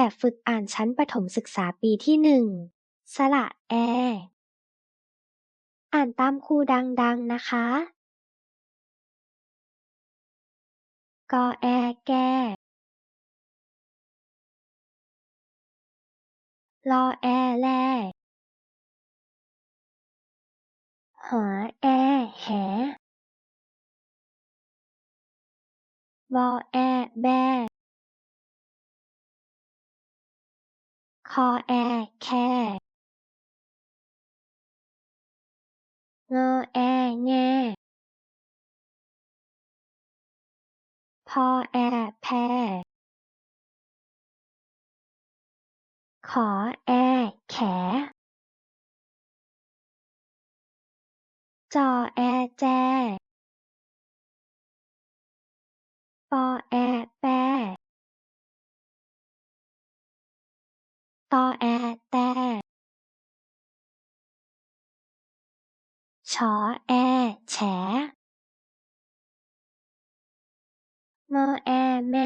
แบบฝึกอ่านชั้นประถมศึกษาปีที่หนึ่ง สระแอ อ่านตามครูดังๆนะคะ กอแอแก้ลอแอแลหอแอแหวอแอแบ คอแอ แคงอแอ แง พอแอ แพ ขอแอ แข จอแอ แจปอแอ แป ตอแอ แต ชอแอ แฉ มอแอ แม